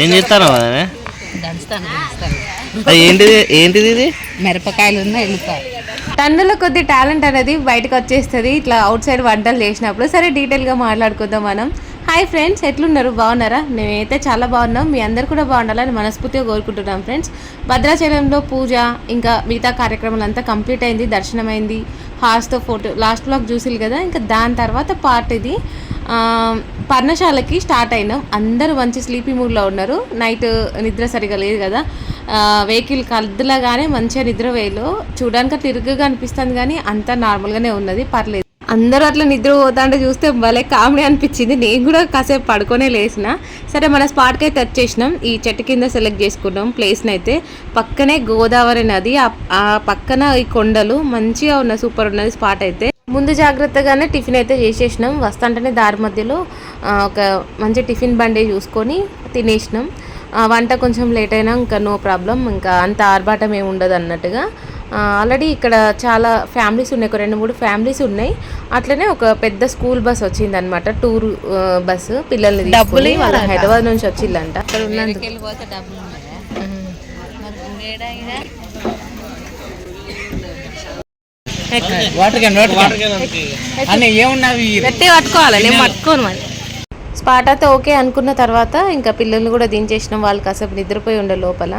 ఏం చేస్తాను ఏంటిది ఏంటిది ఇది? మిరపకాయలు టన్నుల కొద్ది టాలెంట్ అనేది బయటకు వచ్చేస్తుంది. ఇట్లా అవుట్ సైడ్ వంటలు చేసినప్పుడు సరే డీటెయిల్గా మాట్లాడుకుందాం మనం. హాయ్ ఫ్రెండ్స్ ఎట్లున్నారు? బాగున్నారా? మేమైతే చాలా బాగున్నాం. మీ అందరు కూడా బాగుండాలని మనస్ఫూర్తిగా కోరుకుంటున్నాం ఫ్రెండ్స్. భద్రాచలంలో పూజ ఇంకా మిగతా కార్యక్రమాలు అంతా కంప్లీట్ అయింది దర్శనం అయింది హాస్తో ఫోటో లాస్ట్ బ్లాక్ చూసిరు కదా? ఇంకా దాని తర్వాత పార్ట్ ఇది. పర్ణశాలకి స్టార్ట్ అయినాం. అందరూ మంచి స్లీపీ మూడ్లో ఉన్నారు. నైట్ నిద్ర సరిగా లేదు కదా? వెహికల్ కద్దులాగానే మంచిగా నిద్ర వేయలో చూడడానికి తిరుగుగా అనిపిస్తుంది కానీ అంతా నార్మల్గానే ఉన్నది. పర్లేదు. అందరూ అట్లా నిద్ర పోతాంటే చూస్తే భలే కామెడీ అనిపించింది. నేను కూడా కాసేపు పడుకొనే లేచిన సరే మన స్పాట్కి అయితే వచ్చేసినాం ఈ చెట్టు కింద సెలెక్ట్ చేసుకున్నాం ప్లేస్ని అయితే పక్కనే గోదావరి నది ఆ- పక్కన ఈ కొండలు మంచిగా ఉన్న సూపర్ ఉన్నది స్పాట్ అయితే. ముందు జాగ్రత్తగానే టిఫిన్ అయితే చేసేసినాం. వస్తుంటేనే దారి మధ్యలో ఒక మంచి టిఫిన్ బండి చూసుకొని తినేసినాం. ఆ, వంట కొంచెం లేట్ అయినా ఇంకా నో ప్రాబ్లం. ఇంకా అంత ఆర్భాటం ఏమి ఉండదు అన్నట్టుగా. ఆల్రెడీ ఇక్కడ చాలా ఫ్యామిలీస్ ఉన్నాయి. ఒక రెండు మూడు ఫ్యామిలీస్ ఉన్నాయి. అట్లనే ఒక పెద్ద స్కూల్ బస్ వచ్చింది అనమాట టూర్ బస్సు పిల్లల్ని తీసుకొని వాళ్ళ హైదరాబాద్ నుంచి వచ్చిందంట అక్కడ పట్టుకోవాలి నేను పట్టుకోను మరి. స్పాట్ అయితే ఓకే అనుకున్న తర్వాత ఇంకా పిల్లల్ని కూడా దించేసినాం. వాళ్ళు కాసేపు నిద్రపోయి ఉండే లోపల.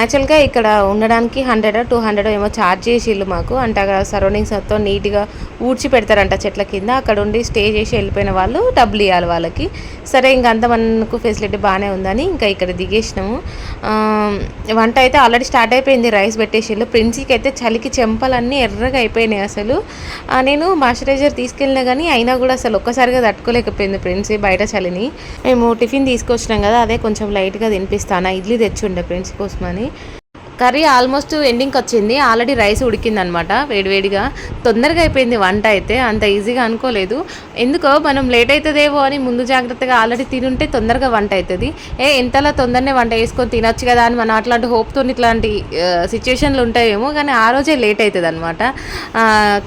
యాక్చువల్గా ఇక్కడ ఉండడానికి హండ్రెడ్ టూ హండ్రెడ్ ఏమో ఛార్జ్ చేసిళ్ళు మాకు. అంటే అక్కడ సరౌండింగ్స్ మొత్తం నీట్గా ఊడ్చి పెడతారంట చెట్ల కింద. అక్కడ ఉండి స్టే చేసి వెళ్ళిపోయిన వాళ్ళు డబ్బులు ఇవ్వాలి వాళ్ళకి. సరే ఇంకా అంత మనకు ఫెసిలిటీ బాగానే ఉందని ఇంకా ఇక్కడ దిగేసినాము. వంట అయితే ఆల్రెడీ స్టార్ట్ అయిపోయింది. రైస్ పెట్టేసిళ్ళు. ప్రిన్సీకి అయితే చలికి చెంపలన్నీ ఎర్రగా అయిపోయినాయి అసలు. నేను మాయిశ్చరైజర్ తీసుకెళ్ళినా కానీ అయినా కూడా అసలు ఒక్కసారిగా తట్టుకోలేకపోయింది ప్రిన్సీ బయట చలిని. మేము టిఫిన్ తీసుకొచ్చినాం కదా అదే కొంచెం లైట్గా తినిపిస్తాను ఇడ్లీ తెచ్చుండే ప్రిన్సీ కోసమని కర్రీ ఆల్మోస్ట్ ఎండింగ్కి వచ్చింది. ఆల్రెడీ రైస్ ఉడికింది అనమాట వేడివేడిగా. తొందరగా అయిపోయింది వంట అయితే. అంత ఈజీగా అనుకోలేదు. ఎందుకో మనం లేట్ అవుతుందేమో అని ముందు జాగ్రత్తగా ఆల్రెడీ తినుంటే తొందరగా వంట అవుతుంది ఏ ఎంతలా తొందరనే వంట వేసుకొని తినొచ్చు కదా అని మనం అట్లాంటి హోప్తో ఇట్లాంటి సిచ్యువేషన్లు ఉంటాయేమో కానీ ఆ రోజే లేట్ అవుతుంది అనమాట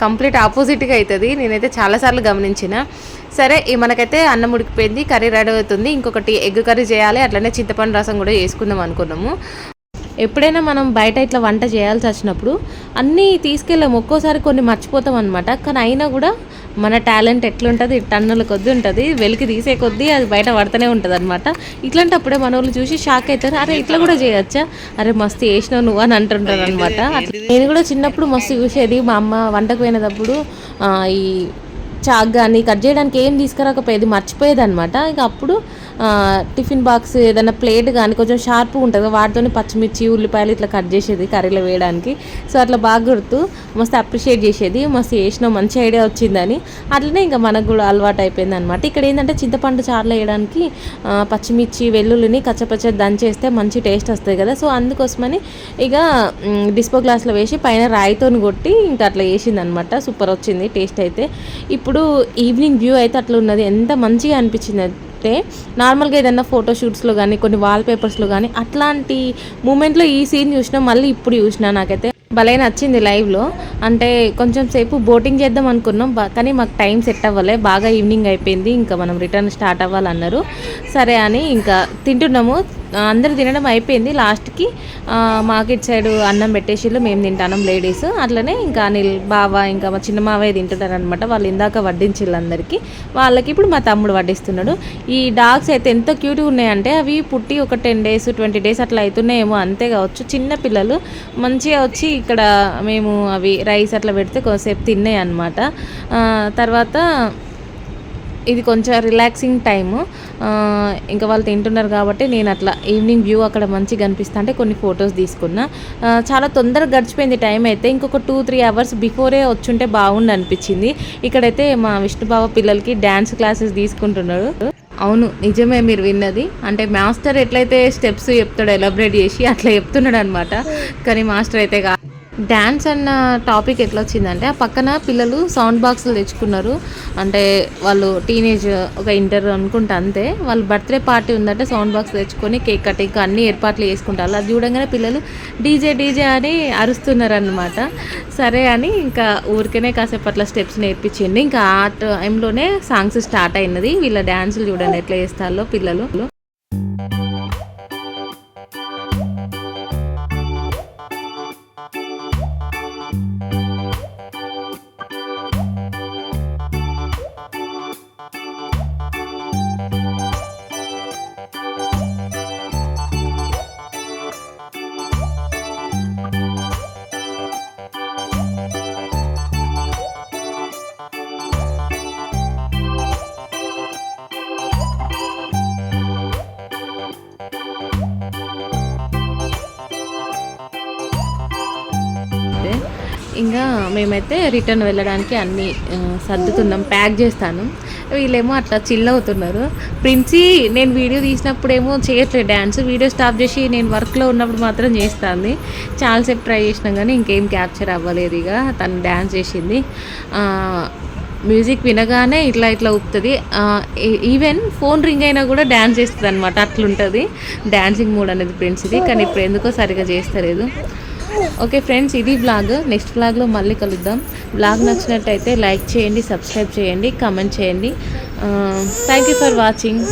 కంప్లీట్ ఆపోజిట్గా అవుతుంది నేనైతే చాలాసార్లు గమనించిన. సరే మనకైతే అన్నం ఉడికిపోయింది కర్రీ రెడీ అవుతుంది. ఇంకొకటి ఎగ్ కర్రీ చేయాలి. అట్లనే చింతపండు రసం కూడా చేసుకుందాం అనుకున్నాము. ఎప్పుడైనా మనం బయట ఇట్లా వంట చేయాల్సి వచ్చినప్పుడు అన్నీ తీసుకెళ్ళాము ఒక్కోసారి కొన్ని మర్చిపోతాం అనమాట కానీ అయినా కూడా మన టాలెంట్ ఎట్లుంటుంది? టన్నుల కొద్దీ ఉంటుంది. వెలికి తీసే కొద్దీ అది బయట పడుతూనే ఉంటుంది అనమాట ఇట్లాంటప్పుడే మన వాళ్ళు చూసి షాక్ అవుతారు అరే ఇట్లా కూడా చేయొచ్చా? అరే మస్తు వేసినావు నువ్వు అని అంటుంటారు అనమాట నేను కూడా చిన్నప్పుడు మస్తు చూసేది. మా అమ్మ వంటకు పోయినప్పుడు ఈ చాక్ కానీ కట్ చేయడానికి ఏం తీసుకురాకపోయేది మర్చిపోయేది అనమాట ఇక అప్పుడు టిఫిన్ బాక్స్ ఏదైనా ప్లేట్ కానీ కొంచెం షార్ప్గా ఉంటుంది వాటితోనే పచ్చిమిర్చి ఉల్లిపాయలు ఇట్లా కట్ చేసేది కర్రీలో వేయడానికి. సో అట్లా బాగా గుర్తు మస్తు అప్రిషియేట్ చేసేది మస్తు చేసిన మంచి ఐడియా వచ్చిందని. అట్లనే ఇంకా మనకు కూడా అలవాటు అయిపోయింది అనమాట ఇక్కడ ఏంటంటే చింతపండు చారులో వేయడానికి పచ్చిమిర్చి వెల్లుల్లిని కచ్చపచ్చ దంచేస్తే మంచి టేస్ట్ వస్తుంది కదా. సో అందుకోసమని ఇక డిస్పో గ్లాస్లో వేసి పైన రాయితోని కొట్టి ఇంకా అట్లా వేసింది అనమాట సూపర్ వచ్చింది టేస్ట్ అయితే. ఇప్పుడు ఈవినింగ్ వ్యూ అయితే అట్లా ఉన్నది. ఎంత మంచిగా అనిపించింది అంటే నార్మల్గా ఏదైనా ఫోటోషూట్స్లో కానీ కొన్ని వాల్ పేపర్స్లో కానీ అట్లాంటి మూమెంట్లో ఈ సీన్ చూసినా మళ్ళీ ఇప్పుడు చూసినా నాకైతే భలే నచ్చింది లైవ్లో అంటే కొంచెం సేపు బోటింగ్ చేద్దాం అనుకున్నాం కానీ మాకు టైం సెట్ అవ్వలే. బాగా ఈవినింగ్ అయిపోయింది. ఇంకా మనం రిటర్న్ స్టార్ట్ అవ్వాలన్నారు. సరే అని ఇంకా తింటున్నాము. అందరు తినడం అయిపోయింది. లాస్ట్కి మార్కెట్ సైడ్ అన్నం పెట్టేసిళ్ళు మేము తింటాం లేడీస్. అట్లనే ఇంకా అనిల్ బావ ఇంకా మా చిన్న మావయ్య తింటున్నారు అనమాట వాళ్ళు ఇందాక వడ్డించిళ్ళు అందరికీ. వాళ్ళకి ఇప్పుడు మా తమ్ముడు వడ్డిస్తున్నాడు. ఈ డాగ్స్ అయితే ఎంత క్యూట్గా ఉన్నాయంటే అవి పుట్టి ఒక టెన్ డేస్ ట్వంటీ డేస్ అట్లా అవుతున్నాయేమో అంతే కావచ్చు. చిన్న పిల్లలు మంచిగా వచ్చి ఇక్కడ మేము అవి రైస్ అట్లా పెడితే కొంతసేపు తిన్నాయి అనమాట తర్వాత ఇది కొంచెం రిలాక్సింగ్ టైము ఇంకా వాళ్ళు తింటున్నారు కాబట్టి నేను అట్లా ఈవినింగ్ వ్యూ అక్కడ మంచిగా కనిపిస్తా అంటే కొన్ని ఫొటోస్ తీసుకున్నా. చాలా తొందరగా గడిచిపోయింది టైం అయితే. ఇంకొక టూ త్రీ అవర్స్ బిఫోరే వచ్చుంటే బాగుండు అనిపించింది. ఇక్కడైతే మా విష్ణుబావ పిల్లలకి డ్యాన్స్ క్లాసెస్ తీసుకుంటున్నారు అవును నిజమే మీరు విన్నది. అంటే మాస్టర్ ఎట్లయితే స్టెప్స్ చెప్తాడో ఎలాబరేట్ చేసి అట్లా చెప్తున్నాడు అనమాట కానీ మాస్టర్ అయితే కాదు డ్యాన్స్ అన్న టాపిక్ ఎట్లా వచ్చిందంటే ఆ పక్కన పిల్లలు సౌండ్ బాక్సులు తెచ్చుకున్నారు. అంటే వాళ్ళు టీనేజ్ ఒక ఇంటర్ అనుకుంటా అంతే. వాళ్ళు బర్త్డే పార్టీ ఉందంటే సౌండ్ బాక్స్ తెచ్చుకొని కేక్ కటింగ్ అన్ని ఏర్పాట్లు చేసుకుంటారు. అది చూడంగానే పిల్లలు డీజే డీజే అని అరుస్తున్నారు అనమాట సరే అని ఇంకా ఊరికనే కాసేపు అట్లా స్టెప్స్ నేర్పించింది. ఇంకా ఆ టైంలోనే సాంగ్స్ స్టార్ట్ అయినది. వీళ్ళ డ్యాన్సులు చూడండి ఎట్లా చేస్తారో పిల్లలు. ఇంకా మేమైతే రిటర్న్ వెళ్ళడానికి అన్నీ సర్దుతున్నాం ప్యాక్ చేస్తాను. వీళ్ళేమో అట్లా చిల్ అవుతున్నారు. ప్రిన్సి నేను వీడియో తీసినప్పుడేమో చేయట్లేదు డ్యాన్స్ వీడియో స్టాప్ చేసి నేను వర్క్లో ఉన్నప్పుడు మాత్రం చేస్తుంది. చాలాసేపు ట్రై చేసినాం కానీ ఇంకేం క్యాప్చర్ అవ్వలేదు ఇక. తను డ్యాన్స్ చేసింది. మ్యూజిక్ వినగానే ఇట్లా ఇట్లా ఊపుతుంది. ఈవెన్ ఫోన్ రింగ్ అయినా కూడా డ్యాన్స్ చేస్తుంది అనమాట అట్లుంటుంది. డ్యాన్సింగ్ మూడ్ అనేది ఫ్రెండ్స్ ఇది కానీ ఇప్పుడు ఎందుకో సరిగా చేస్తలేదు. ఓకే ఫ్రెండ్స్ ఇది బ్లాగ్ నెక్స్ట్ బ్లాగ్లో మళ్ళీ కలుద్దాం. బ్లాగ్ నచ్చినట్టయితే లైక్ చేయండి సబ్స్క్రైబ్ చేయండి కామెంట్ చేయండి. Thank you for watching